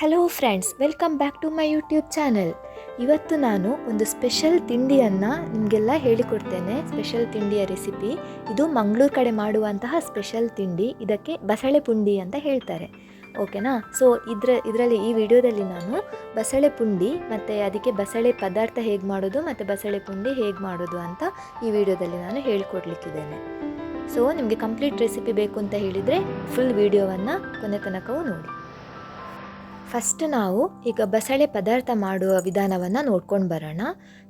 Hello friends welcome back to my YouTube channel ಇವತ್ತು ನಾನು ಒಂದು ಸ್ಪೆಷಲ್ ತಿಂಡಿಯನ್ನು ನಿಮಗೆಲ್ಲ ಹೇಳಿಕೊಡ್ತೇನೆ. ಸ್ಪೆಷಲ್ ತಿಂಡಿಯ ರೆಸಿಪಿ ಇದು ಮಂಗಳೂರು ಕಡೆ ಮಾಡುವಂತಹ ಸ್ಪೆಷಲ್ ತಿಂಡಿ. ಇದಕ್ಕೆ ಬಸಳೆ ಪುಂಡಿ ಅಂತ ಹೇಳ್ತಾರೆ. ಓಕೆನಾ ಸೊ ಇದ್ರ, ಇದರಲ್ಲಿ ಈ ವಿಡಿಯೋದಲ್ಲಿ ನಾನು ಬಸಳೆ ಪುಂಡಿ ಮತ್ತು ಅದಕ್ಕೆ ಬಸಳೆ ಪದಾರ್ಥ ಹೇಗೆ ಮಾಡೋದು ಮತ್ತು ಬಸಳೆ ಪುಂಡಿ ಹೇಗೆ ಮಾಡೋದು ಅಂತ ಈ ವಿಡಿಯೋದಲ್ಲಿ ನಾನು ಹೇಳಿಕೊಡ್ಲಿಕ್ಕಿದ್ದೇನೆ. ಸೊ ನಿಮಗೆ ಕಂಪ್ಲೀಟ್ ರೆಸಿಪಿ ಬೇಕು ಅಂತ ಹೇಳಿದರೆ ಫುಲ್ ವಿಡಿಯೋವನ್ನು ಕೊನೆ ತನಕವೂ ನೋಡಿ. ಫಸ್ಟ್ ನಾವು ಈಗ ಬಸಳೆ ಪದಾರ್ಥ ಮಾಡುವ ವಿಧಾನವನ್ನು ನೋಡ್ಕೊಂಡು ಬರೋಣ.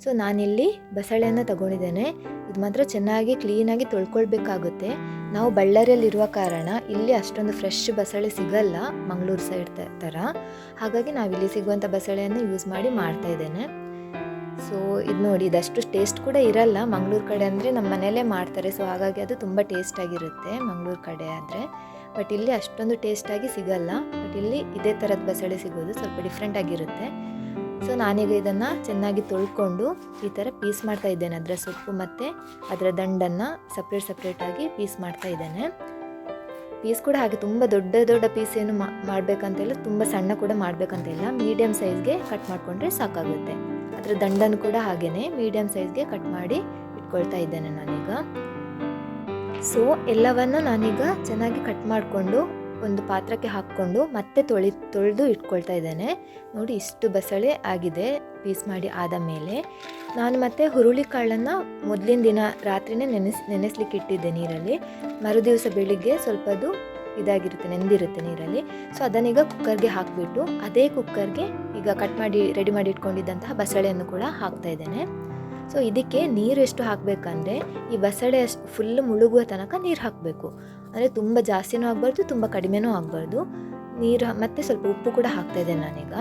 ಸೊ ನಾನಿಲ್ಲಿ ಬಸಳೆಯನ್ನು ತಗೊಂಡಿದ್ದೇನೆ. ಇದು ಮಾತ್ರ ಚೆನ್ನಾಗಿ ಕ್ಲೀನಾಗಿ ತೊಳ್ಕೊಳ್ಬೇಕಾಗುತ್ತೆ. ನಾವು ಬಳ್ಳಾರಿಯಲ್ಲಿರುವ ಕಾರಣ ಇಲ್ಲಿ ಅಷ್ಟೊಂದು ಫ್ರೆಶ್ ಬಸಳೆ ಸಿಗಲ್ಲ ಮಂಗಳೂರು ಸೈಡ್ ಥರ ಹಾಗಾಗಿ ನಾವಿಲ್ಲಿ ಸಿಗುವಂಥ ಬಸಳೆಯನ್ನು ಯೂಸ್ ಮಾಡಿ ಮಾಡ್ತಾ ಇದ್ದೇನೆ. ಸೊ ಇದು ನೋಡಿ ಇದಷ್ಟು ಟೇಸ್ಟ್ ಕೂಡ ಇರಲ್ಲ. ಮಂಗಳೂರು ಕಡೆ ಅಂದರೆ ನಮ್ಮ ಮನೆಯಲ್ಲೇ ಮಾಡ್ತಾರೆ. ಸೊ ಹಾಗಾಗಿ ಅದು ತುಂಬ ಟೇಸ್ಟಾಗಿರುತ್ತೆ ಮಂಗಳೂರು ಕಡೆ ಆದರೆ. ಬಟ್ ಇಲ್ಲಿ ಅಷ್ಟೊಂದು ಟೇಸ್ಟಾಗಿ ಸಿಗಲ್ಲ. ಬಟ್ ಇಲ್ಲಿ ಇದೇ ಥರದ ಬಸಳೆ ಸಿಗೋದು ಸ್ವಲ್ಪ ಡಿಫ್ರೆಂಟ್ ಆಗಿರುತ್ತೆ. ಸೊ ನಾನೀಗ ಇದನ್ನು ಚೆನ್ನಾಗಿ ತೊಳ್ಕೊಂಡು ಈ ಥರ ಪೀಸ್ ಮಾಡ್ತಾ ಇದ್ದೇನೆ. ಅದರ ಸೊಪ್ಪು ಮತ್ತು ಅದರ ದಂಡನ್ನು ಸಪ್ರೇಟ್ ಸಪ್ರೇಟಾಗಿ ಪೀಸ್ ಮಾಡ್ತಾ ಇದ್ದೇನೆ. ಪೀಸ್ ಕೂಡ ಹಾಗೆ ತುಂಬ ದೊಡ್ಡ ದೊಡ್ಡ ಪೀಸ್ ಏನು ಮಾಡಬೇಕಂತಿಲ್ಲ. ತುಂಬ ಸಣ್ಣ ಕೂಡ ಮಾಡಬೇಕಂತ ಇಲ್ಲ ಮೀಡಿಯಮ್ ಸೈಜ್ಗೆ ಕಟ್ ಮಾಡಿಕೊಂಡ್ರೆ ಸಾಕಾಗುತ್ತೆ. ಅದರ ದಂಡನ್ನು ಕೂಡ ಹಾಗೆಯೇ ಮೀಡಿಯಮ್ ಸೈಜ್ಗೆ ಕಟ್ ಮಾಡಿ ಇಟ್ಕೊಳ್ತಾ ಇದ್ದೇನೆ ನಾನೀಗ. ಸೊ ಎಲ್ಲವನ್ನು ನಾನೀಗ ಚೆನ್ನಾಗಿ ಕಟ್ ಮಾಡಿಕೊಂಡು ಒಂದು ಪಾತ್ರಕ್ಕೆ ಹಾಕ್ಕೊಂಡು ಮತ್ತೆ ತೊಳಿ, ತೊಳೆದು ಇಟ್ಕೊಳ್ತಾ ಇದ್ದೇನೆ. ನೋಡಿ, ಇಷ್ಟು ಬಸಳೆ ಆಗಿದೆ, ಪೀಸ್ ಮಾಡಿ ಆದ ಮೇಲೆ. ನಾನು ಮತ್ತೆ ಹುರುಳಿ ಕಾಳನ್ನು ಮೊದಲಿನ ದಿನ ರಾತ್ರಿನೇ ನೆನೆಸ್, ನೆನೆಸ್ಲಿಕ್ಕೆ ಇಟ್ಟಿದ್ದೆ ನೀರಲ್ಲಿ. ಮರುದಿವಸ ಬೆಳಿಗ್ಗೆ ಸ್ವಲ್ಪ ಅದು ಇದಾಗಿರುತ್ತೆ, ನೆಂದಿರುತ್ತೆ ನೀರಲ್ಲಿ. ಸೊ ಅದನ್ನೀಗ ಕುಕ್ಕರ್ಗೆ ಹಾಕಿಬಿಟ್ಟು, ಅದೇ ಕುಕ್ಕರ್ಗೆ ಈಗ ಕಟ್ ಮಾಡಿ ರೆಡಿ ಮಾಡಿ ಇಟ್ಕೊಂಡಿದ್ದಂತಹ ಬಸಳೆಯನ್ನು ಕೂಡ ಹಾಕ್ತಾ ಇದ್ದೇನೆ. ಸೊ ಇದಕ್ಕೆ ನೀರು ಎಷ್ಟು ಹಾಕಬೇಕಂದ್ರೆ ಈ ಬಸಳೆ ಅಷ್ಟು ಫುಲ್ ಮುಳುಗುವ ತನಕ ನೀರು ಹಾಕಬೇಕು. ಅಂದರೆ ತುಂಬ ಜಾಸ್ತಿನೂ ಆಗಬಾರ್ದು, ತುಂಬ ಕಡಿಮೆನೂ ಆಗಬಾರ್ದು. ನೀರು ಮತ್ತು ಸ್ವಲ್ಪ ಉಪ್ಪು ಕೂಡ ಹಾಕ್ತಾ ಇದ್ದೇನೆ ನಾನೀಗ.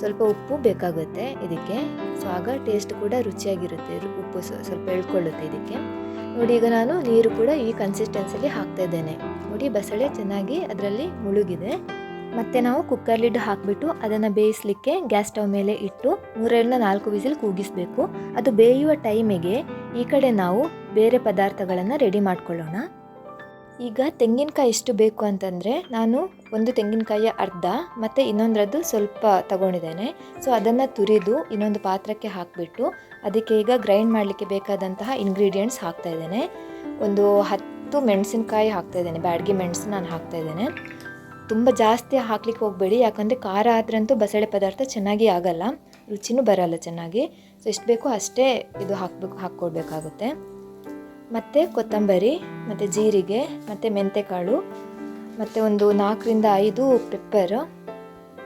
ಸ್ವಲ್ಪ ಉಪ್ಪು ಬೇಕಾಗುತ್ತೆ ಇದಕ್ಕೆ. ಸೊ ಆಗ ಟೇಸ್ಟ್ ಕೂಡ ರುಚಿಯಾಗಿರುತ್ತೆ ಉಪ್ಪು ಸ್ವಲ್ಪ ಎಳ್ಕೊಳ್ಳುತ್ತೆ ಇದಕ್ಕೆ. ನೋಡಿ, ಈಗ ನಾನು ನೀರು ಕೂಡ ಈ ಕನ್ಸಿಸ್ಟೆನ್ಸಿಲಿ ಹಾಕ್ತಾ ಇದ್ದೇನೆ. ನೋಡಿ ಬಸಳೆ ಚೆನ್ನಾಗಿ ಅದರಲ್ಲಿ ಮುಳುಗಿದೆ. ಮತ್ತೆ ನಾವು ಕುಕ್ಕರ್ ಲಿಡ್ ಹಾಕಿಬಿಟ್ಟು ಅದನ್ನು ಬೇಯಿಸಲಿಕ್ಕೆ ಗ್ಯಾಸ್ ಸ್ಟವ್ ಮೇಲೆ ಇಟ್ಟು ಮೂರರಿಂದ ನಾಲ್ಕು ವಿಸಿಲ್ ಕೂಗಿಸಬೇಕು. ಅದು ಬೇಯುವ ಟೈಮಿಗೆ ಈ ಕಡೆ ನಾವು ಬೇರೆ ಪದಾರ್ಥಗಳನ್ನು ರೆಡಿ ಮಾಡ್ಕೊಳ್ಳೋಣ. ಈಗ ತೆಂಗಿನಕಾಯಿ ಎಷ್ಟು ಬೇಕು ಅಂತಂದರೆ ನಾನು ಒಂದು ತೆಂಗಿನಕಾಯಿಯ ಅರ್ಧ ಮತ್ತು ಇನ್ನೊಂದರದ್ದು ಸ್ವಲ್ಪ ತಗೊಂಡಿದ್ದೇನೆ. ಸೊ ಅದನ್ನು ತುರಿದು ಇನ್ನೊಂದು ಪಾತ್ರಕ್ಕೆ ಹಾಕಿಬಿಟ್ಟು ಅದಕ್ಕೆ ಈಗ ಗ್ರೈಂಡ್ ಮಾಡಲಿಕ್ಕೆ ಬೇಕಾದಂತಹ ಇಂಗ್ರೀಡಿಯೆಂಟ್ಸ್ ಹಾಕ್ತಾ ಇದ್ದೇನೆ. ಒಂದು ಹತ್ತು ಮೆಣಸಿನಕಾಯಿ ಹಾಕ್ತಾ ಇದ್ದೇನೆ. ಬ್ಯಾಡ್ಗೆ ಮೆಣಸು ನಾನು ಹಾಕ್ತಾ ಇದ್ದೇನೆ. ತುಂಬ ಜಾಸ್ತಿ ಹಾಕ್ಲಿಕ್ಕೆ ಹೋಗಬೇಡಿ. ಯಾಕಂದರೆ ಖಾರ ಆದ್ರಂತೂ ಬಸಳೆ ಪದಾರ್ಥ ಚೆನ್ನಾಗಿ ಆಗಲ್ಲ. ರುಚಿನೂ ಬರಲ್ಲ ಚೆನ್ನಾಗಿ. ಸೊ ಎಷ್ಟು ಬೇಕೋ ಅಷ್ಟೇ ಇದು ಹಾಕ್ಬೇಕು, ಹಾಕ್ಕೊಡ್ಬೇಕಾಗುತ್ತೆ. ಮತ್ತು ಕೊತ್ತಂಬರಿ, ಮತ್ತು ಜೀರಿಗೆ, ಮತ್ತು ಮೆಂತೆಕಾಳು, ಮತ್ತು ಒಂದು ನಾಲ್ಕರಿಂದ ಐದು ಪೆಪ್ಪರ್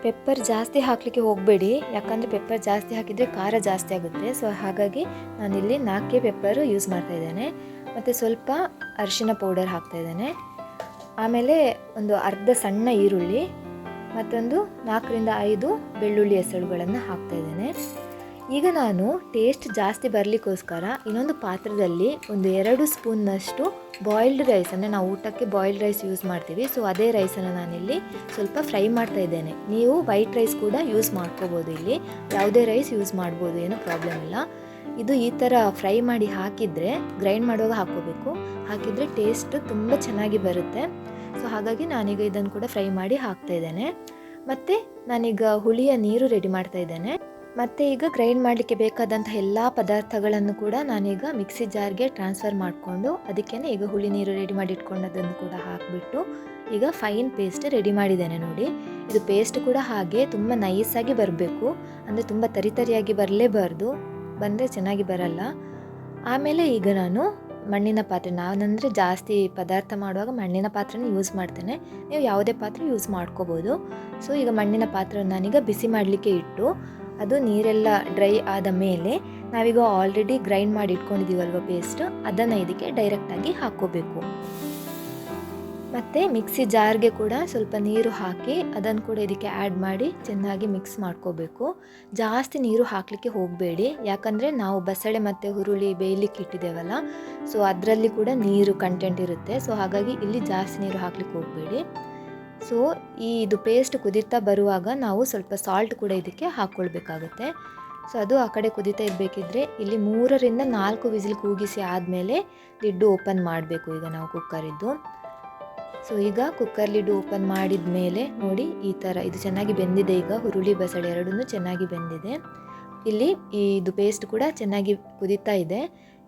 ಪೆಪ್ಪರ್ ಜಾಸ್ತಿ ಹಾಕಲಿಕ್ಕೆ ಹೋಗಬೇಡಿ. ಯಾಕಂದರೆ ಪೆಪ್ಪರ್ ಜಾಸ್ತಿ ಹಾಕಿದರೆ ಖಾರ ಜಾಸ್ತಿ ಆಗುತ್ತೆ. ಸೊ ಹಾಗಾಗಿ ನಾನಿಲ್ಲಿ ನಾಲ್ಕೇ ಪೆಪ್ಪರು ಯೂಸ್ ಮಾಡ್ತಾ ಇದ್ದೇನೆ. ಮತ್ತು ಸ್ವಲ್ಪ ಅರಿಶಿನ ಪೌಡರ್ ಹಾಕ್ತಾ ಇದ್ದೇನೆ. ಆಮೇಲೆ ಒಂದು ಅರ್ಧ ಸಣ್ಣ ಈರುಳ್ಳಿ ಮತ್ತೊಂದು ನಾಲ್ಕರಿಂದ ಐದು ಬೆಳ್ಳುಳ್ಳಿ ಹೆಸರುಗಳನ್ನು ಹಾಕ್ತಾ ಇದ್ದೇನೆ. ಈಗ ನಾನು ಟೇಸ್ಟ್ ಜಾಸ್ತಿ ಬರಲಿಕ್ಕೋಸ್ಕರ ಇನ್ನೊಂದು ಪಾತ್ರದಲ್ಲಿ ಒಂದು ಎರಡು ಸ್ಪೂನ್ನಷ್ಟು ಬಾಯ್ಲ್ಡ್ ರೈಸ್, ಅಂದರೆ ನಾವು ಊಟಕ್ಕೆ ಬಾಯ್ಲ್ಡ್ ರೈಸ್ ಯೂಸ್ ಮಾಡ್ತೀವಿ. ಸೊ ಅದೇ ರೈಸನ್ನು ನಾನಿಲ್ಲಿ ಸ್ವಲ್ಪ ಫ್ರೈ ಮಾಡ್ತಾ ಇದ್ದೇನೆ. ನೀವು ವೈಟ್ ರೈಸ್ ಕೂಡ ಯೂಸ್ ಮಾಡ್ಕೋಬೋದು ಇಲ್ಲಿ. ಯಾವುದೇ ರೈಸ್ ಯೂಸ್ ಮಾಡ್ಬೋದು, ಏನೂ ಪ್ರಾಬ್ಲಮ್ ಇಲ್ಲ. ಇದು ಈ ಥರ ಫ್ರೈ ಮಾಡಿ ಹಾಕಿದರೆ, ಗ್ರೈಂಡ್ ಮಾಡುವಾಗ ಹಾಕೋಬೇಕು ಹಾಕಿದರೆ ಟೇಸ್ಟ್ ತುಂಬ ಚೆನ್ನಾಗಿ ಬರುತ್ತೆ. ಸೊ, ಹಾಗಾಗಿ ನಾನೀಗ ಇದನ್ನು ಕೂಡ ಫ್ರೈ ಮಾಡಿ ಹಾಕ್ತಾ ಇದ್ದೇನೆ. ಮತ್ತು ನಾನೀಗ ಹುಳಿಯ ನೀರು ರೆಡಿ ಮಾಡ್ತಾ ಇದ್ದೇನೆ. ಮತ್ತು ಈಗ ಗ್ರೈಂಡ್ ಮಾಡಲಿಕ್ಕೆ ಬೇಕಾದಂಥ ಎಲ್ಲ ಪದಾರ್ಥಗಳನ್ನು ಕೂಡ ನಾನೀಗ ಮಿಕ್ಸಿ ಜಾರ್ಗೆ ಟ್ರಾನ್ಸ್ಫರ್ ಮಾಡಿಕೊಂಡು ಅದಕ್ಕೇ ಈಗ ಹುಳಿ ನೀರು ರೆಡಿ ಮಾಡಿ ಇಟ್ಕೊಂಡದನ್ನು ಕೂಡ ಹಾಕಿಬಿಟ್ಟು, ಈಗ ಫೈನ್ ಪೇಸ್ಟ್ ರೆಡಿ ಮಾಡಿದ್ದೇನೆ ನೋಡಿ. ಇದು ಪೇಸ್ಟ್ ಕೂಡ ಹಾಗೆ ತುಂಬ ನೈಸಾಗಿ ಬರಬೇಕು. ಅಂದರೆ ತುಂಬ ತರಿತರಿಯಾಗಿ ಬರಲೇಬಾರ್ದು. ಬಂದರೆ ಚೆನ್ನಾಗಿ ಬರಲ್ಲ. ಆಮೇಲೆ ಈಗ ನಾನು ಮಣ್ಣಿನ ಪಾತ್ರೆ, ನಾನಂದರೆ ಜಾಸ್ತಿ ಪದಾರ್ಥ ಮಾಡುವಾಗ ಮಣ್ಣಿನ ಪಾತ್ರೆನ ಯೂಸ್ ಮಾಡ್ತೇನೆ. ನೀವು ಯಾವುದೇ ಪಾತ್ರೆ ಯೂಸ್ ಮಾಡ್ಕೋಬೋದು. ಸೊ ಈಗ ಮಣ್ಣಿನ ಪಾತ್ರೆ ನಾನೀಗ ಬಿಸಿ ಮಾಡಲಿಕ್ಕೆ ಇಟ್ಟು, ಅದು ನೀರೆಲ್ಲ ಡ್ರೈ ಆದ ಮೇಲೆ ನಾವೀಗ ಆಲ್ರೆಡಿ ಗ್ರೈಂಡ್ ಮಾಡಿ ಇಟ್ಕೊಂಡಿದ್ದೀವಲ್ವ ಪೇಸ್ಟ್ ಅದನ್ನು ಇದಕ್ಕೆ ಡೈರೆಕ್ಟಾಗಿ ಹಾಕ್ಕೋಬೇಕು. ಮತ್ತು ಮಿಕ್ಸಿ ಜಾರ್ಗೆ ಕೂಡ ಸ್ವಲ್ಪ ನೀರು ಹಾಕಿ ಅದನ್ನು ಕೂಡ ಇದಕ್ಕೆ ಆ್ಯಡ್ ಮಾಡಿ ಚೆನ್ನಾಗಿ ಮಿಕ್ಸ್ ಮಾಡ್ಕೋಬೇಕು. ಜಾಸ್ತಿ ನೀರು ಹಾಕಲಿಕ್ಕೆ ಹೋಗಬೇಡಿ. ಯಾಕಂದರೆ ನಾವು ಬಸಳೆ ಮತ್ತು ಹುರುಳಿ ಬೇಯಲಿಕ್ಕೆ ಇಟ್ಟಿದ್ದೇವಲ್ಲ ಸೊ ಅದರಲ್ಲಿ ಕೂಡ ನೀರು ಕಂಟೆಂಟ್ ಇರುತ್ತೆ. ಸೊ ಹಾಗಾಗಿ ಇಲ್ಲಿ ಜಾಸ್ತಿ ನೀರು ಹಾಕ್ಲಿಕ್ಕೆ ಹೋಗಬೇಡಿ. ಸೊ ಈ ಇದು ಪೇಸ್ಟ್ ಕುದೀತಾ ಬರುವಾಗ ನಾವು ಸ್ವಲ್ಪ ಸಾಲ್ಟ್ ಕೂಡ ಇದಕ್ಕೆ ಹಾಕ್ಕೊಳ್ಬೇಕಾಗುತ್ತೆ. ಸೊ ಅದು ಆ ಕಡೆ ಕುದೀತಾ ಇರಬೇಕಿದ್ರೆ ಇಲ್ಲಿ ಮೂರರಿಂದ ನಾಲ್ಕು ವಿಸಿಲ್ ಕೂಗಿಸಿ ಆದಮೇಲೆ ಲಿಡ್ಡು ಓಪನ್ ಮಾಡಬೇಕು ಈಗ ನಾವು ಕುಕ್ಕರಿದ್ದು ಸೊ ಈಗ ಕುಕ್ಕರ್ ಲಿಡ್ ಓಪನ್ ಮಾಡಿದ ಮೇಲೆ ನೋಡಿ ಈ ಥರ ಇದು ಚೆನ್ನಾಗಿ ಬೆಂದಿದೆ. ಈಗ ಹುರುಳಿ ಬಸಳೆ ಎರಡನ್ನೂ ಚೆನ್ನಾಗಿ ಬೆಂದಿದೆ. ಇಲ್ಲಿ ಇದು ಪೇಸ್ಟ್ ಕೂಡ ಚೆನ್ನಾಗಿ ಕುದೀತಾ ಇದೆ.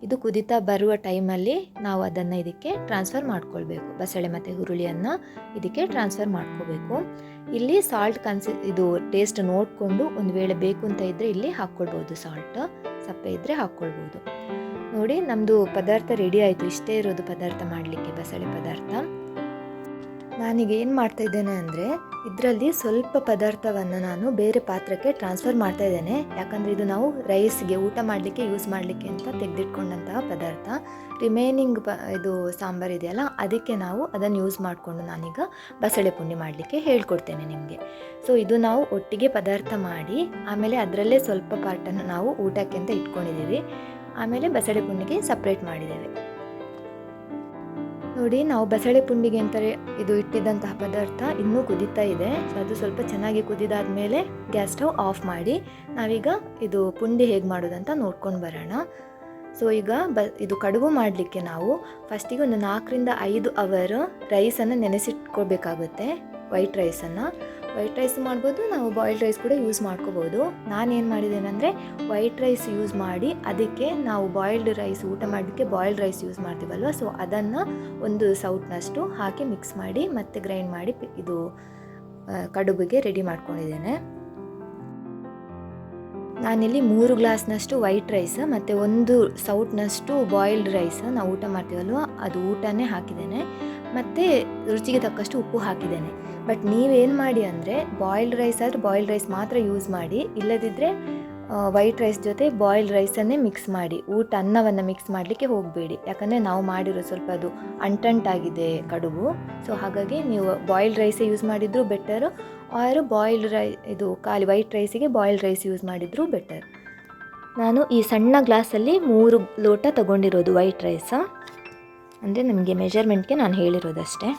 ಇದು ಕುದೀತಾ ಬರುವ ಟೈಮಲ್ಲಿ ನಾವು ಅದನ್ನು ಇದಕ್ಕೆ ಟ್ರಾನ್ಸ್ಫರ್ ಮಾಡ್ಕೊಳ್ಬೇಕು. ಬಸಳೆ ಮತ್ತು ಹುರುಳಿಯನ್ನು ಇದಕ್ಕೆ ಟ್ರಾನ್ಸ್ಫರ್ ಮಾಡ್ಕೋಬೇಕು. ಇಲ್ಲಿ ಸಾಲ್ಟ್ ಕನ್ಸಿ ಇದು ಟೇಸ್ಟ್ ನೋಡಿಕೊಂಡು ಒಂದು ವೇಳೆ ಬೇಕು ಅಂತ ಇದ್ದರೆ ಇಲ್ಲಿ ಹಾಕ್ಕೊಳ್ಬೋದು ಸಾಲ್ಟ್ ಸಪ್ಪೆ ಇದ್ದರೆ ಹಾಕ್ಕೊಳ್ಬೋದು. ನೋಡಿ ನಮ್ಮದು ಪದಾರ್ಥ ರೆಡಿ ಆಯಿತು. ಇಷ್ಟೇ ಇರೋದು ಪದಾರ್ಥ ಮಾಡಲಿಕ್ಕೆ ಬಸಳೆ ಪದಾರ್ಥ. ನಾನೀಗ ಏನು ಮಾಡ್ತಾ ಇದ್ದೇನೆ ಅಂದರೆ ಇದರಲ್ಲಿ ಸ್ವಲ್ಪ ಪದಾರ್ಥವನ್ನು ನಾನು ಬೇರೆ ಪಾತ್ರಕ್ಕೆ ಟ್ರಾನ್ಸ್ಫರ್ ಮಾಡ್ತಾ ಇದ್ದೇನೆ. ಯಾಕಂದರೆ ಇದು ನಾವು ರೈಸ್ಗೆ ಊಟ ಮಾಡಲಿಕ್ಕೆ ಯೂಸ್ ಮಾಡಲಿಕ್ಕೆ ಅಂತ ತೆಗೆದಿಟ್ಕೊಂಡಂತಹ ಪದಾರ್ಥ. ರಿಮೈನಿಂಗ್ ಪ ಇದು ಸಾಂಬಾರು ಇದೆಯಲ್ಲ, ಅದಕ್ಕೆ ನಾವು ಅದನ್ನು ಯೂಸ್ ಮಾಡಿಕೊಂಡು ನಾನೀಗ ಬಸಳೆ ಪುಂಡಿ ಮಾಡಲಿಕ್ಕೆ ಹೇಳ್ಕೊಡ್ತೇನೆ ನಿಮಗೆ. ಸೊ ಇದು ನಾವು ಒಟ್ಟಿಗೆ ಪದಾರ್ಥ ಮಾಡಿ, ಆಮೇಲೆ ಅದರಲ್ಲೇ ಸ್ವಲ್ಪ ಪಾರ್ಟನ್ನು ನಾವು ಊಟಕ್ಕೆ ಅಂತ ಇಟ್ಕೊಂಡಿದ್ದೀವಿ. ಆಮೇಲೆ ಬಸಳೆ ಪುಂಡಿಗೆ ಸಪ್ರೇಟ್ ಮಾಡಿದ್ದೇವೆ. ನೋಡಿ, ನಾವು ಬಸಳೆ ಪುಂಡಿಗೆ ಅಂತಾರೆ ಇದು ಇಟ್ಟಿದ್ದಂತಹ ಪದಾರ್ಥ. ಇನ್ನೂ ಕುದೀತಾ ಇದೆ. ಸೊ ಅದು ಸ್ವಲ್ಪ ಚೆನ್ನಾಗಿ ಕುದಿದಾದ ಮೇಲೆ ಗ್ಯಾಸ್ ಸ್ಟವ್ ಆಫ್ ಮಾಡಿ ನಾವೀಗ ಇದು ಪುಂಡಿ ಹೇಗೆ ಮಾಡೋದಂತ ನೋಡ್ಕೊಂಡು ಬರೋಣ. ಸೊ ಈಗ ಬ, ಇದು ಕಡುಬು ಮಾಡಲಿಕ್ಕೆ ನಾವು ಫಸ್ಟಿಗೆ ಒಂದು ನಾಲ್ಕರಿಂದ ಐದು ಅವರ್ ರೈಸನ್ನು ನೆನೆಸಿಟ್ಕೊಳ್ಬೇಕಾಗುತ್ತೆ ವೈಟ್ ರೈಸನ್ನು ವೈಟ್ ರೈಸ್ ಮಾಡ್ಬೋದು, ನಾವು ಬಾಯ್ಲ್ಡ್ ರೈಸ್ ಕೂಡ ಯೂಸ್ ಮಾಡ್ಕೋಬೋದು. ನಾನೇನು ಮಾಡಿದ್ದೇನೆಂದರೆ ವೈಟ್ ರೈಸ್ ಯೂಸ್ ಮಾಡಿ, ಅದಕ್ಕೆ ನಾವು ಬಾಯ್ಲ್ಡ್ ರೈಸ್ ಊಟ ಮಾಡಲಿಕ್ಕೆ ಬಾಯ್ಲ್ಡ್ ರೈಸ್ ಯೂಸ್ ಮಾಡ್ತೀವಲ್ವ? ಸೊ ಅದನ್ನು ಒಂದು ಸೌಟ್ನಷ್ಟು ಹಾಕಿ ಮಿಕ್ಸ್ ಮಾಡಿ ಮತ್ತೆ ಗ್ರೈಂಡ್ ಮಾಡಿ ಇದು ಕಡುಬಿಗೆ ರೆಡಿ ಮಾಡ್ಕೊಂಡಿದ್ದೇನೆ. ನಾನಿಲ್ಲಿ ಮೂರು ಗ್ಲಾಸ್ನಷ್ಟು ವೈಟ್ ರೈಸ್, ಮತ್ತು ಒಂದು ಸೌಟ್ನಷ್ಟು ಬಾಯ್ಲ್ಡ್ ರೈಸ್ ನಾವು ಊಟ ಮಾಡ್ತೀವಲ್ವ? ಅದು ಊಟನೇ ಹಾಕಿದ್ದೇನೆ. ಮತ್ತು ರುಚಿಗೆ ತಕ್ಕಷ್ಟು ಉಪ್ಪು ಹಾಕಿದ್ದೇನೆ. ಬಟ್ ನೀವೇನು ಮಾಡಿ ಅಂದರೆ ಬಾಯ್ಲ್ಡ್ ರೈಸ್ ಆದರೆ ಬಾಯ್ಲ್ಡ್ ರೈಸ್ ಮಾತ್ರ ಯೂಸ್ ಮಾಡಿ ಇಲ್ಲದಿದ್ದರೆ ವೈಟ್ ರೈಸ್ ಜೊತೆ ಬಾಯ್ಲ್ಡ್ ರೈಸನ್ನೇ ಮಿಕ್ಸ್ ಮಾಡಿ, ಊಟ ಅನ್ನವನ್ನು ಮಿಕ್ಸ್ ಮಾಡಲಿಕ್ಕೆ ಹೋಗಬೇಡಿ. ಯಾಕಂದರೆ ನಾವು ಮಾಡಿರೋ ಸ್ವಲ್ಪ ಅದು ಅಂಟಂಟಾಗಿದೆ ಕಡುಬು. ಸೊ ಹಾಗಾಗಿ ನೀವು ಬಾಯ್ಲ್ಡ್ ರೈಸೇ ಯೂಸ್ ಮಾಡಿದರೂ ಬೆಟರ್ ಆರು ಬಾಯ್ಲ್ಡ್ ರೈ ಇದು ಖಾಲಿ ವೈಟ್ ರೈಸಿಗೆ ಬಾಯ್ಲ್ಡ್ ರೈಸ್ ಯೂಸ್ ಮಾಡಿದರೂ ಬೆಟರ್ ನಾನು ಈ ಸಣ್ಣ ಗ್ಲಾಸಲ್ಲಿ ಮೂರು ಲೋಟ ತಗೊಂಡಿರೋದು ವೈಟ್ ರೈಸ ಅಂದರೆ ನಮಗೆ ಮೆಜರ್ಮೆಂಟ್ಗೆ ನಾನು ಹೇಳಿರೋದಷ್ಟೇ.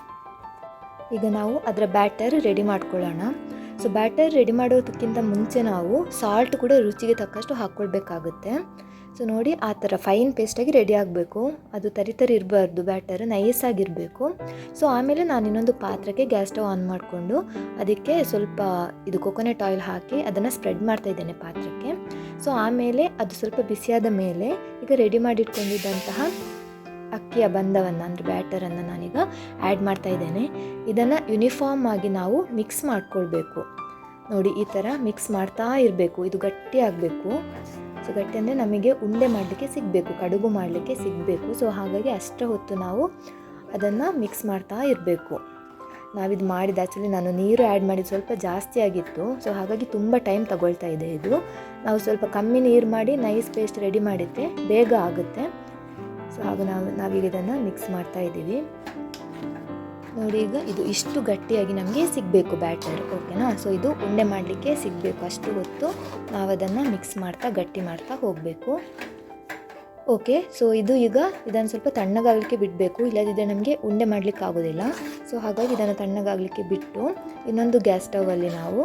ಈಗ ನಾವು ಅದರ ಬ್ಯಾಟರ್ ರೆಡಿ ಮಾಡ್ಕೊಳ್ಳೋಣ. ಸೊ ಬ್ಯಾಟರ್ ರೆಡಿ ಮಾಡೋದಕ್ಕಿಂತ ಮುಂಚೆ ನಾವು ಸಾಲ್ಟ್ ಕೂಡ ರುಚಿಗೆ ತಕ್ಕಷ್ಟು ಹಾಕ್ಕೊಳ್ಬೇಕಾಗುತ್ತೆ. ಸೊ ನೋಡಿ, ಆ ಥರ ಫೈನ್ ಪೇಸ್ಟಾಗಿ ರೆಡಿ ಆಗಬೇಕು. ಅದು ತರಿ ತರಿ ಇರಬಾರ್ದು, ಬ್ಯಾಟರ್ ನೈಸಾಗಿರಬೇಕು. ಸೊ ಆಮೇಲೆ ನಾನು ಇನ್ನೊಂದು ಪಾತ್ರಕ್ಕೆ ಗ್ಯಾಸ್ ಸ್ಟವ್ ಆನ್ ಮಾಡಿಕೊಂಡು ಅದಕ್ಕೆ ಸ್ವಲ್ಪ ಇದು ಕೊಕೊನೆಟ್ ಆಯಿಲ್ ಹಾಕಿ ಅದನ್ನು ಸ್ಪ್ರೆಡ್ ಮಾಡ್ತಾ ಇದ್ದೇನೆ ಪಾತ್ರಕ್ಕೆ ಸೊ ಆಮೇಲೆ ಅದು ಸ್ವಲ್ಪ ಬಿಸಿಯಾದ ಮೇಲೆ ಈಗ ರೆಡಿ ಮಾಡಿಟ್ಕೊಂಡಿದ್ದಂತಹ ಅಕ್ಕಿಯ ಬಂದವನ್ನು, ಅಂದರೆ ಬ್ಯಾಟರನ್ನು ನಾನೀಗ ಆ್ಯಡ್ ಮಾಡ್ತಾ ಇದ್ದೇನೆ. ಇದನ್ನು ಯೂನಿಫಾರ್ಮ್ ಆಗಿ ನಾವು ಮಿಕ್ಸ್ ಮಾಡ್ಕೊಳ್ಬೇಕು. ನೋಡಿ, ಈ ಥರ ಮಿಕ್ಸ್ ಮಾಡ್ತಾ ಇರಬೇಕು. ಇದು ಗಟ್ಟಿ ಆಗಬೇಕು. ಸೊ, ಗಟ್ಟಿ ಅಂದರೆ ನಮಗೆ ಉಂಡೆ ಮಾಡಲಿಕ್ಕೆ ಸಿಗಬೇಕು, ಕಡುಬು ಮಾಡಲಿಕ್ಕೆ ಸಿಗಬೇಕು. ಸೊ, ಹಾಗಾಗಿ ಅಷ್ಟು ಹೊತ್ತು ನಾವು ಅದನ್ನು ಮಿಕ್ಸ್ ಮಾಡ್ತಾ ಇರಬೇಕು. ನಾವಿದು ಮಾಡಿದ ಆ್ಯಕ್ಚುಲಿ ನಾನು ನೀರು ಆ್ಯಡ್ ಮಾಡಿದ್ದು ಸ್ವಲ್ಪ ಜಾಸ್ತಿ ಆಗಿತ್ತು. ಸೊ, ಹಾಗಾಗಿ ತುಂಬ ಟೈಮ್ ತಗೊಳ್ತಾ ಇದೆ ಇದು. ನಾವು ಸ್ವಲ್ಪ ಕಮ್ಮಿ ನೀರು ಮಾಡಿ ನೈಸ್ ಪೇಸ್ಟ್ ರೆಡಿ ಮಾಡಿದ್ದೆ ಬೇಗ ಆಗುತ್ತೆ. ಸೊ ಹಾಗೆ ನಾವು ನಾವೀಗ ಇದನ್ನು ಮಿಕ್ಸ್ ಮಾಡ್ತಾ ಇದ್ದೀವಿ. ನೋಡಿ ಈಗ ಇದು ಇಷ್ಟು ಗಟ್ಟಿಯಾಗಿ ನಮಗೆ ಸಿಗಬೇಕು ಬ್ಯಾಟರ್ ಓಕೆನಾ ಸೊ ಇದು ಉಂಡೆ ಮಾಡಲಿಕ್ಕೆ ಸಿಗಬೇಕು, ಅಷ್ಟು ಹೊತ್ತು ನಾವು ಅದನ್ನು ಮಿಕ್ಸ್ ಮಾಡ್ತಾ, ಗಟ್ಟಿ ಮಾಡ್ತಾ ಹೋಗಬೇಕು. ಓಕೆ ಸೊ ಇದು ಈಗ ಇದನ್ನು ಸ್ವಲ್ಪ ತಣ್ಣಗಾಗಲಿಕ್ಕೆ ಬಿಡಬೇಕು ಇಲ್ಲದಿದ್ದರೆ ನಮಗೆ ಉಂಡೆ ಮಾಡಲಿಕ್ಕೆ ಆಗೋದಿಲ್ಲ. ಸೊ ಹಾಗಾಗಿ ಇದನ್ನು ತಣ್ಣಗಾಗಲಿಕ್ಕೆ ಬಿಟ್ಟು ಇನ್ನೊಂದು ಗ್ಯಾಸ್ ಸ್ಟವಲ್ಲಿ ನಾವು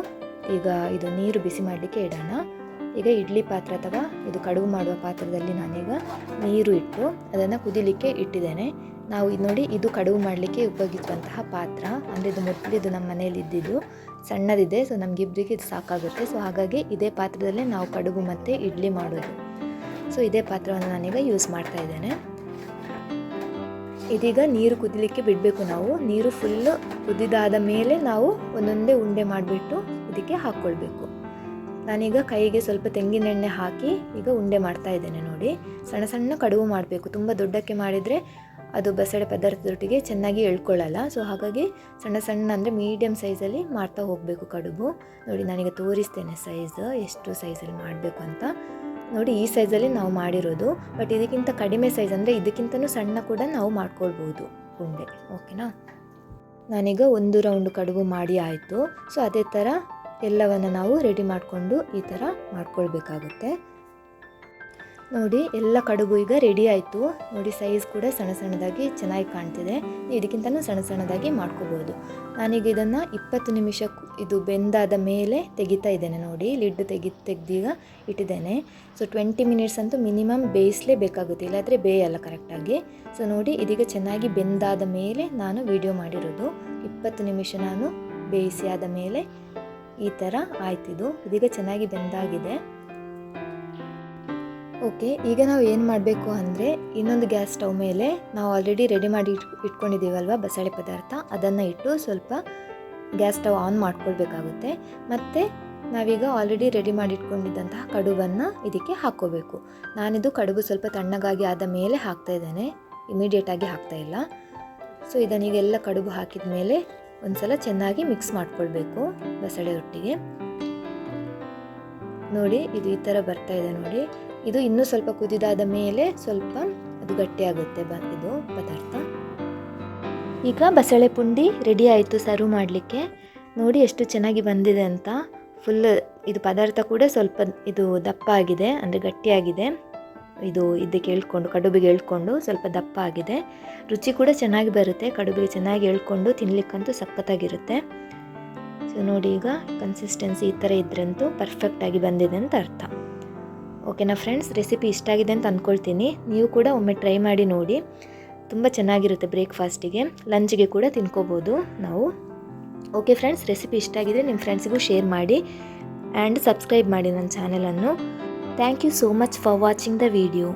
ಈಗ ಇದು ನೀರು ಬಿಸಿ ಮಾಡಲಿಕ್ಕೆ ಇಡೋಣ. ಈಗ ಇಡ್ಲಿ ಪಾತ್ರ ಅಥವಾ ಇದು ಕಡುಬು ಮಾಡುವ ಪಾತ್ರದಲ್ಲಿ ನಾನೀಗ ನೀರು ಇಟ್ಟು ಅದನ್ನು ಕುದಿಲಿಕ್ಕೆ ಇಟ್ಟಿದ್ದೇನೆ. ನಾವು ಇದು ನೋಡಿ ಇದು ಕಡುಬು ಮಾಡಲಿಕ್ಕೆ ಉಪಯೋಗಿಸುವಂತಹ ಪಾತ್ರ. ಅಂದರೆ ಇದು ಮೊದಲು ಇದು ನಮ್ಮ ಮನೇಲಿ ಇದ್ದಿದ್ದು ಸಣ್ಣದಿದೆ ಸೊ ನಮಗಿಬ್ಬರಿಗೆ ಇದು ಸಾಕಾಗುತ್ತೆ. ಸೊ ಹಾಗಾಗಿ ಇದೇ ಪಾತ್ರದಲ್ಲೇ ನಾವು ಕಡುಬು ಮತ್ತು ಇಡ್ಲಿ ಮಾಡೋದು. ಸೊ ಇದೇ ಪಾತ್ರವನ್ನು ನಾನೀಗ ಯೂಸ್ ಮಾಡ್ತಾ ಇದ್ದೇನೆ. ಇದೀಗ ನೀರು ಕುದಿಲಿಕ್ಕೆ ಬಿಡಬೇಕು ನಾವು. ನೀರು ಫುಲ್ಲು ಕುದಿದಾದ ಮೇಲೆ ನಾವು ಒಂದೊಂದೇ ಉಂಡೆ ಮಾಡಿಬಿಟ್ಟು ಇದಕ್ಕೆ ಹಾಕ್ಕೊಳ್ಬೇಕು. ನಾನೀಗ ಕೈಗೆ ಸ್ವಲ್ಪ ತೆಂಗಿನೆಣ್ಣೆ ಹಾಕಿ ಈಗ ಉಂಡೆ ಮಾಡ್ತಾ ಇದ್ದೇನೆ ನೋಡಿ. ಸಣ್ಣ ಸಣ್ಣ ಕಡುಬು ಮಾಡಬೇಕು. ತುಂಬ ದೊಡ್ಡಕ್ಕೆ ಮಾಡಿದರೆ ಅದು ಬಸಳೆ ಪದಾರ್ಥದೊಟ್ಟಿಗೆ ಚೆನ್ನಾಗಿ ಎಳ್ಕೊಳ್ಳಲ್ಲ. ಸೊ ಹಾಗಾಗಿ ಸಣ್ಣ ಸಣ್ಣ ಅಂದರೆ ಮೀಡಿಯಮ್ ಸೈಜಲ್ಲಿ ಮಾಡ್ತಾ ಹೋಗಬೇಕು ಕಡುಬು. ನೋಡಿ, ನಾನೀಗ ತೋರಿಸ್ತೇನೆ ಸೈಜ್ ಎಷ್ಟು ಸೈಜಲ್ಲಿ ಮಾಡಬೇಕು ಅಂತ. ನೋಡಿ, ಈ ಸೈಜಲ್ಲಿ ನಾವು ಮಾಡಿರೋದು. ಬಟ್ ಇದಕ್ಕಿಂತ ಕಡಿಮೆ ಸೈಜ್ ಅಂದರೆ ಇದಕ್ಕಿಂತನೂ ಸಣ್ಣ ಕೂಡ ನಾವು ಮಾಡ್ಕೊಳ್ಬೋದು ಉಂಡೆ. ಓಕೆನಾ ನಾನೀಗ ಒಂದು ರೌಂಡ್ ಕಡುಬು ಮಾಡಿ ಆಯಿತು. ಸೊ ಅದೇ ಥರ ಎಲ್ಲವನ್ನು ನಾವು ರೆಡಿ ಮಾಡಿಕೊಂಡು ಈ ಥರ ಮಾಡ್ಕೊಳ್ಬೇಕಾಗುತ್ತೆ. ನೋಡಿ, ಎಲ್ಲ ಕಡುಬು ಈಗ ರೆಡಿ ಆಯಿತು. ನೋಡಿ ಸೈಜ್ ಕೂಡ ಸಣ್ಣ ಸಣ್ಣದಾಗಿ ಚೆನ್ನಾಗಿ ಕಾಣ್ತಿದೆ. ನೀವು ಇದಕ್ಕಿಂತನೂ ಸಣ್ಣ ಸಣ್ಣದಾಗಿ ಮಾಡ್ಕೋಬೋದು. ನಾನೀಗ ಇದನ್ನು ಇಪ್ಪತ್ತು ನಿಮಿಷ ಇದು ಬೆಂದಾದ ಮೇಲೆ ತೆಗಿತಾ ಇದ್ದೇನೆ ನೋಡಿ. ಲಿಡ್ ತೆಗಿ, ತೆಗ್ದೀಗ ಇಟ್ಟಿದ್ದೇನೆ. ಸೊ ಟ್ವೆಂಟಿ ಮಿನಿಟ್ಸ್ ಅಂತೂ ಮಿನಿಮಮ್ ಬೇಯಿಸಲೇಬೇಕಾಗುತ್ತೆ ಇಲ್ಲಾದರೆ ಬೇಯಲ್ಲ ಕರೆಕ್ಟಾಗಿ ಸೊ ನೋಡಿ, ಇದೀಗ ಚೆನ್ನಾಗಿ ಬೆಂದಾದ ಮೇಲೆ ನಾನು ವಿಡಿಯೋ ಮಾಡಿರೋದು. ಇಪ್ಪತ್ತು ನಿಮಿಷ ನಾನು ಬೇಯಿಸಿ ಆದ ಮೇಲೆ ಈ ಥರ ಆಯ್ತಿದು ಇದೀಗ ಚೆನ್ನಾಗಿ ಬೆಂದಾಗಿದೆ. ಓಕೆ, ಈಗ ನಾವು ಏನು ಮಾಡಬೇಕು ಅಂದರೆ ಇನ್ನೊಂದು ಗ್ಯಾಸ್ ಸ್ಟವ್ ಮೇಲೆ ನಾವು ಆಲ್ರೆಡಿ ರೆಡಿ ಮಾಡಿ ಇಟ್, ಇಟ್ಕೊಂಡಿದ್ದೀವಲ್ವ ಬಸಳೆ ಪದಾರ್ಥ? ಅದನ್ನು ಇಟ್ಟು ಸ್ವಲ್ಪ ಗ್ಯಾಸ್ ಸ್ಟವ್ ಆನ್ ಮಾಡ್ಕೊಳ್ಬೇಕಾಗುತ್ತೆ. ಮತ್ತು ನಾವೀಗ ಆಲ್ರೆಡಿ ರೆಡಿ ಮಾಡಿ ಇಟ್ಕೊಂಡಿದ್ದಂತಹ ಕಡುಬನ್ನು ಇದಕ್ಕೆ ಹಾಕ್ಕೋಬೇಕು. ನಾನಿದು ಕಡುಬು ಸ್ವಲ್ಪ ತಣ್ಣಗಾಗಿ ಆದ ಮೇಲೆ ಹಾಕ್ತಾ ಇದ್ದೇನೆ. ಇಮಿಡಿಯೇಟಾಗಿ ಹಾಕ್ತಾ ಇಲ್ಲ. ಸೊ ಇದನ್ನೀಗೆಲ್ಲ ಕಡುಬು ಹಾಕಿದ ಮೇಲೆ ಒಂದ್ಸಲ ಚೆನ್ನಾಗಿ ಮಿಕ್ಸ್ ಮಾಡ್ಕೊಳ್ಬೇಕು ಬಸಳೆ ಒಟ್ಟಿಗೆ ನೋಡಿ, ಇದು ಈ ಥರ ಬರ್ತಾ ಇದೆ ನೋಡಿ. ಇದು ಇನ್ನೂ ಸ್ವಲ್ಪ ಕುದಿದಾದ ಮೇಲೆ ಸ್ವಲ್ಪ ಅದು ಗಟ್ಟಿಯಾಗುತ್ತೆ ಬ ಇದು ಪದಾರ್ಥ. ಈಗ ಬಸಳೆ ಪುಂಡಿ ರೆಡಿ ಆಯಿತು ಸರ್ವ್ ಮಾಡಲಿಕ್ಕೆ. ನೋಡಿ, ಎಷ್ಟು ಚೆನ್ನಾಗಿ ಬಂದಿದೆ ಅಂತ. ಫುಲ್ ಇದು ಪದಾರ್ಥ ಕೂಡ ಸ್ವಲ್ಪ ಇದು ದಪ್ಪ ಆಗಿದೆ, ಅಂದರೆ ಗಟ್ಟಿಯಾಗಿದೆ ಇದು ಇದಕ್ಕೆ ಹೇಳ್ಕೊಂಡು ಕಡುಬಿಗೆ ಹೇಳ್ಕೊಂಡು ಸ್ವಲ್ಪ ದಪ್ಪ ಆಗಿದೆ. ರುಚಿ ಕೂಡ ಚೆನ್ನಾಗಿ ಬರುತ್ತೆ ಕಡುಬಿಗೆ ಚೆನ್ನಾಗಿ ಹೇಳ್ಕೊಂಡು ತಿನ್ಲಿಕ್ಕಂತೂ ಸಖತ್ತಾಗಿರುತ್ತೆ. ಸೊ ನೋಡಿ ಈಗ ಕನ್ಸಿಸ್ಟೆನ್ಸಿ ಈ ಥರ ಇದ್ರಂತೂ ಪರ್ಫೆಕ್ಟಾಗಿ ಬಂದಿದೆ ಅಂತ ಅರ್ಥ. ಓಕೆನಾ ಫ್ರೆಂಡ್ಸ್ ರೆಸಿಪಿ ಇಷ್ಟ ಆಗಿದೆ ಅಂತ ಅಂದ್ಕೊಳ್ತೀನಿ ನೀವು ಕೂಡ ಒಮ್ಮೆ ಟ್ರೈ ಮಾಡಿ ನೋಡಿ. ತುಂಬ ಚೆನ್ನಾಗಿರುತ್ತೆ ಬ್ರೇಕ್ಫಾಸ್ಟಿಗೆ ಲಂಚ್ಗೆ ಕೂಡ ತಿನ್ಕೋಬೋದು ನಾವು. ಓಕೆ ಫ್ರೆಂಡ್ಸ್ ರೆಸಿಪಿ ಇಷ್ಟ ಆಗಿದ್ರೆ ನಿಮ್ಮ ಫ್ರೆಂಡ್ಸಿಗೂ ಶೇರ್ ಮಾಡಿ. ಆ್ಯಂಡ್ ಸಬ್ಸ್ಕ್ರೈಬ್ ಮಾಡಿ ನನ್ನ ಚಾನಲನ್ನು Thank you so much for watching the video.